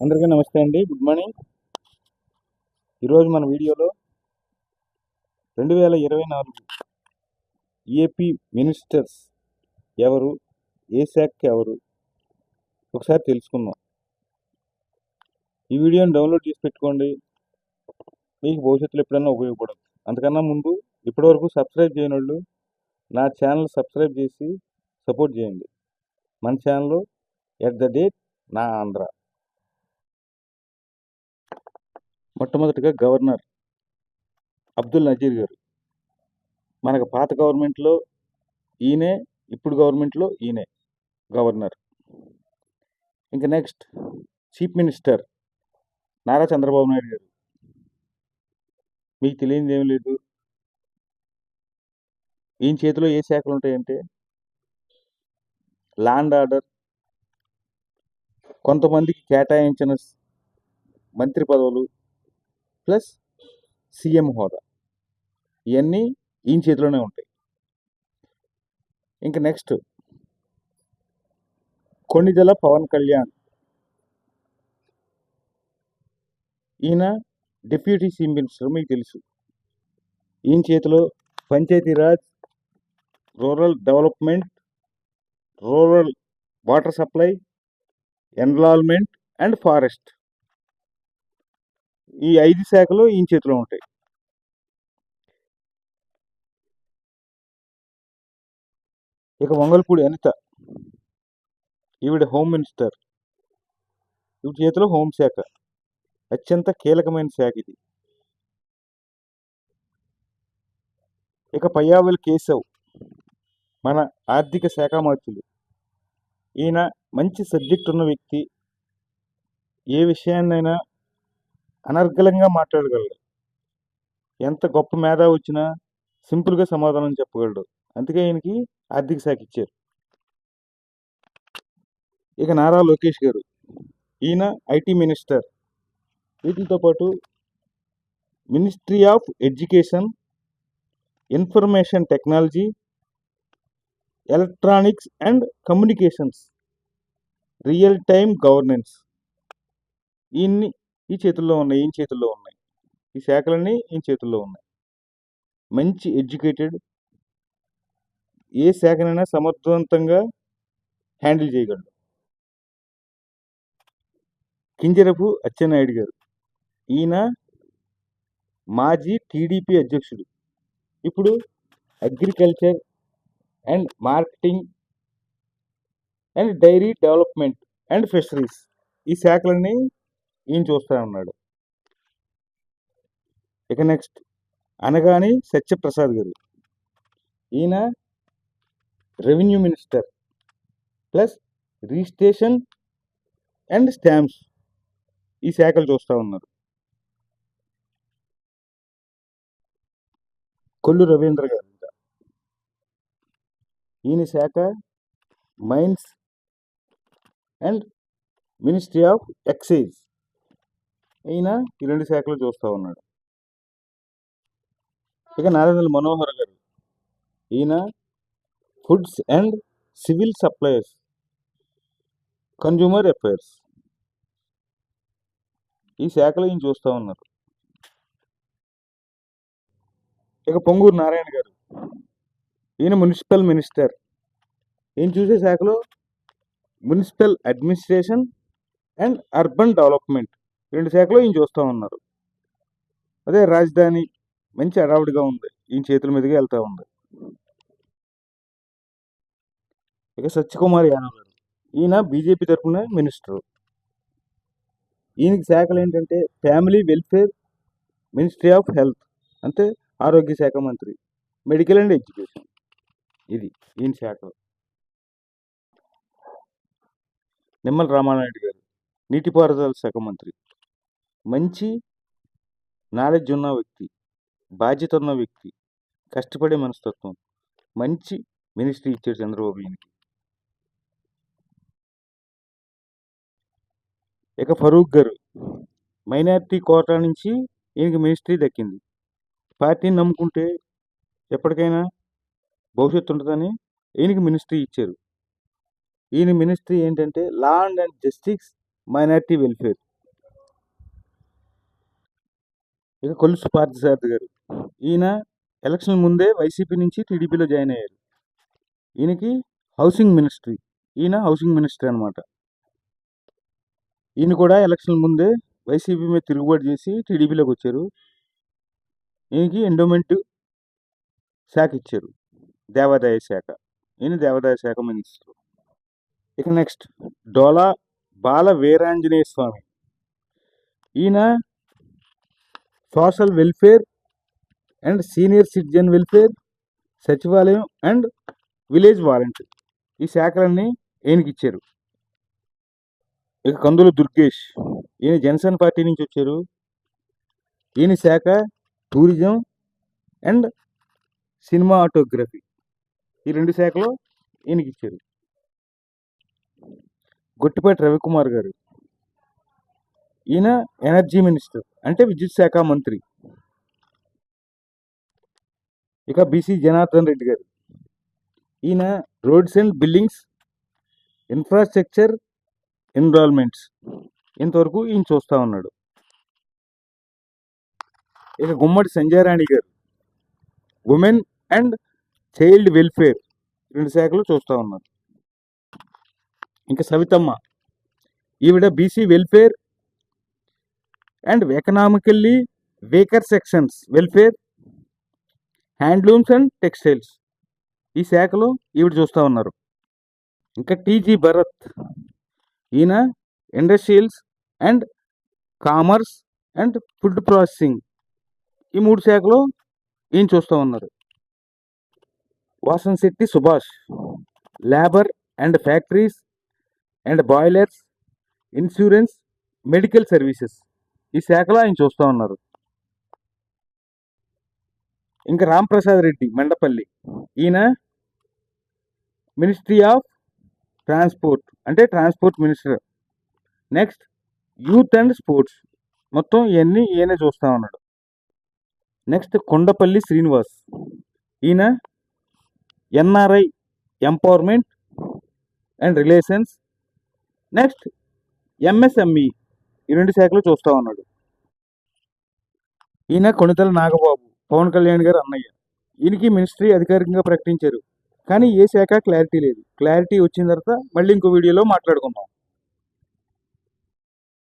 అందరికీ నమస్తే అండి. Good morning. ఈరోజు మన వీడియోలో రెండు వేల ఇరవై నాలుగు ఏపీ మినిస్టర్స్ ఎవరు ఏ శాఖకి ఎవరు ఒకసారి తెలుసుకుందాం. ఈ వీడియోని డౌన్లోడ్ చేసి పెట్టుకోండి. మీకు భవిష్యత్తులో ఎప్పుడైనా ఉపయోగపడదు. అంతకన్నా ముందు ఇప్పటివరకు సబ్స్క్రైబ్ చేయని వాళ్ళు నా ఛానల్ సబ్స్క్రైబ్ చేసి సపోర్ట్ చేయండి. మన ఛానల్ ఎట్ ద డేట్ నా ఆంధ్ర. మొట్టమొదటిగా గవర్నర్ అబ్దుల్ నజీర్ గారు. మనకు పాత గవర్నమెంట్లో ఈయనే ఇప్పుడు గవర్నమెంట్లో ఈయనే గవర్నర్. ఇంకా next chief minister Nara Chandrababu Naidu garu. మీకు తెలియనిది ఏం లేదు. ఈయన చేతిలో ఏ శాఖలు ఉంటాయంటే ల్యాండ్ ఆర్డర్ కొంతమందికి కేటాయించిన మంత్రి పదవులు ప్లస్ సీఎం హోదా. ఇవన్నీ ఈయన చేతిలోనే ఉంటాయి. ఇంకా నెక్స్ట్. కొన్నిదల పవన్ కళ్యాణ్. ఈయన డిప్యూటీ సీఎం మినిస్టర్ మీకు తెలుసు. ఈయన చేతిలో Panchayati Raj rural development rural water supply environment and forest. ఈ ఐదు శాఖలు ఈయన చేతిలో ఉంటాయి. ఇక వంగల్పూడి అనిత. ఈవిడ హోమ్ మినిస్టర్. ఈవిడ చేతిలో హోంశాఖ అత్యంత కీలకమైన శాఖ ఇది. ఇక పయ్యావల్ కేశవ్. మన ఆర్థిక శాఖ మంత్రులు. ఈయన మంచి సబ్జెక్ట్ ఉన్న వ్యక్తి. ఏ విషయాన్నైనా అనర్గళంగా మాట్లాడగలడు. ఎంత గొప్ప మేధా వచ్చినా సింపుల్గా సమాధానం చెప్పగలడు. అందుకే ఈయనకి ఆర్థిక శాఖ ఇచ్చారు. ఇక నారా లోకేష్ గారు ఈయన ఐటీ మినిస్టర్. వీటితో పాటు ministry of education information technology electronics and communications real time governance. ఈయన్ని ఈ చేతుల్లో ఉన్నాయి ఈయన చేతుల్లో ఉన్నాయి. ఈ శాఖలన్నీ ఈయన చేతుల్లో ఉన్నాయి. మంచి ఎడ్యుకేటెడ్ ఏ శాఖనైనా సమర్థవంతంగా హ్యాండిల్ చేయగలడు. కింజరపు అచ్చెన్నాయుడు గారు. ఈయన మాజీ టీడీపీ అధ్యక్షుడు. ఇప్పుడు agriculture and marketing and dairy development and fisheries ఈ శాఖలన్నీ ఈయన చూస్తూ ఉన్నాడు? ఇక నెక్స్ట్ అనగాని సత్యప్రసాద్ గారు. ఈయన revenue minister plus registration and stamps ఈ శాఖలు చూస్తూ ఉన్నారు. కొల్లు రవీంద్ర గారు ఈయన శాఖ mines and ministry of excise. ఈయన ఈ రెండు శాఖలు చూస్తూ ఉన్నాడు. ఇక నారాయణ మనోహర్ గారు ఈయన foods and civil supplies consumer affairs. ఈ శాఖలు ఈయన చూస్తూ ఉన్నారు. ఇక పొంగూరు నారాయణ గారు ఈయన మున్సిపల్ మినిస్టర్. ఈయన చూసే శాఖలో municipal administration and urban development. రెండు శాఖలో ఈయన చూస్తూ ఉన్నారు. అదే రాజధాని మంచి అడావుడిగా ఉంది. ఈయన చేతుల మీదుగా వెళ్తూ ఉంది. ఇక సత్యకుమార్ యాదవ్ గారు. ఈయన బీజేపీ తరఫున మినిస్టర్. ఈయనకి శాఖలు ఏంటంటే family welfare ministry of health అంటే ఆరోగ్య శాఖ మంత్రి మెడికల్ అండ్ ఎడ్యుకేషన్. ఇది ఈయన శాఖ నిమ్మల రామానాయుడు గారు నీటిపారుదల శాఖ మంత్రి. మంచి నాలెడ్జ్ ఉన్న వ్యక్తి బాధ్యత ఉన్న వ్యక్తి కష్టపడే మనస్తత్వం మంచి మినిస్ట్రీ ఇచ్చారు చంద్రబాబు ఈయనకి ఇక ఫరూక్ గారు మైనారిటీ కోటా నుంచి ఈయనకి మినిస్ట్రీ దక్కింది. పార్టీని నమ్ముకుంటే ఎప్పటికైనా భవిష్యత్తు ఉంటుందని ఈయనకి మినిస్ట్రీ ఇచ్చారు. ఈయన మినిస్ట్రీ ఏంటంటే law and and justice minority welfare ఇక కొలుసు పార్థసారథి గారు. ఈయన ఎలక్షన్ ముందే వైసీపీ నుంచి టీడీపీలో జాయిన్ అయ్యారు. ఈయనకి హౌసింగ్ మినిస్ట్రీ ఈయన హౌసింగ్ మినిస్టర్ అనమాట ఈయన కూడా ఎలక్షన్ ముందే వైసీపీ మీద తిరుగుబాటు చేసి టీడీపీలోకి వచ్చారు. ఈయనకి ఎండోమెంట్ శాఖ ఇచ్చారు. దేవాదాయ శాఖ. ఈయన దేవాదాయ శాఖ మినిస్టర్. ఇక నెక్స్ట్ డోలా బాల వీరాంజనేయ స్వామి. ఈయన social welfare and senior citizen welfare Sachivalayam and village volunteer ఈ శాఖలన్నీ ఈయనకి ఇచ్చారు. ఇక కందులు దుర్గేష్ ఈయన జనసేన పార్టీ నుంచి వచ్చారు. ఈయన శాఖ టూరిజం అండ్ సినిమా ఆటోగ్రఫీ ఈ రెండు శాఖలు ఈయనకి ఇచ్చారు. గొట్టిపాటి రవికుమార్ గారు ఈయన ఎనర్జీ మినిస్టర్ అంటే విద్యుత్ శాఖ మంత్రి. ఇక బీసీ జనార్దన్ రెడ్డి గారు. ఈయన roads and buildings infrastructure environments. ఇంతవరకు ఈయన చూస్తూ ఉన్నాడు. ఇక గుమ్మడి సంజయరాణి గారు. ఉమెన్ అండ్ చైల్డ్ వెల్ఫేర్ రెండు శాఖలు చూస్తూ ఉన్నారు. ఇంకా సవితమ్మ. ఈవిడ BC welfare and economically weaker sections welfare handlooms and textiles. ఈ శాఖలో ఈవిడ చూస్తూ ఉన్నారు. ఇంకా టీజీ భరత్. ఈయన industrials and commerce and food processing. ఈ మూడు శాఖలు ఈయన చూస్తూ ఉన్నారు. Vasan Shetty Subhash. Labour and factories and boilers insurance medical services. ఈ శాఖలో ఆయన చూస్తూ ఉన్నారు. ఇంకా రాంప్రసాద్ రెడ్డి మండపల్లి. ఈయన మినిస్ట్రీ ఆఫ్ ట్రాన్స్పోర్ట్ అంటే transport minister. Next youth and sports. మొత్తం ఇవన్నీ ఈయనే చూస్తూ ఉన్నాడు. నెక్స్ట్ కొండపల్లి శ్రీనివాస్. ఈయన NRI empowerment and relations. Next MSME. ఈ రెండు శాఖలు చూస్తూ ఉన్నాడు. ఈయన కొణితల నాగబాబు పవన్ కళ్యాణ్ గారు అన్నయ్య. ఈయనకి మినిస్ట్రీ అధికారికంగా ప్రకటించారు. కానీ ఏ శాఖ క్లారిటీ లేదు. క్లారిటీ వచ్చిన తర్వాత మళ్ళీ ఇంకో వీడియోలో మాట్లాడుకుందాం.